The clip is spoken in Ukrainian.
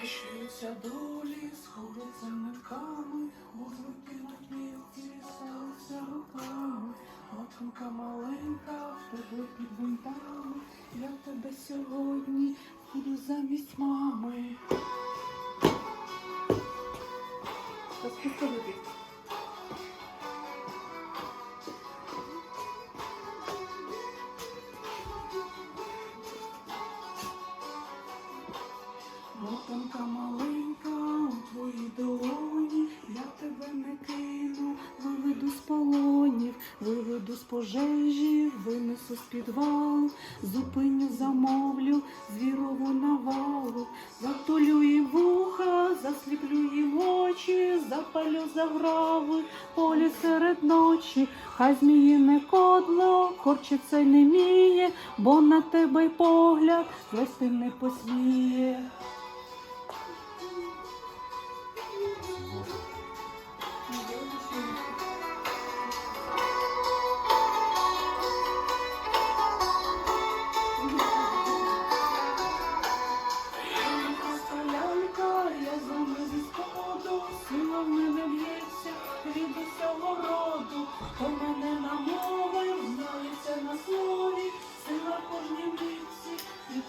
Хрещуються долі, сходяться нитками, Озликинуть мілкі, сталися руками. Матунка маленька, в тебе під бунтами, Я тебе сьогодні буду замість мами. Мотанка маленька у твоїй долоні, я тебе не кину, виведу з полонів, виведу з пожежі, винесу з підвалу, зупиню, замовлю звірову навалу, затулю їм вуха, засліплю їм очі, запалю заграви, полі серед ночі, хай зміїне кодло, корчиться не міє, бо на тебе й погляд звести не посміє. роду, хто мене намовив, знається на слові, сила кожній митці, від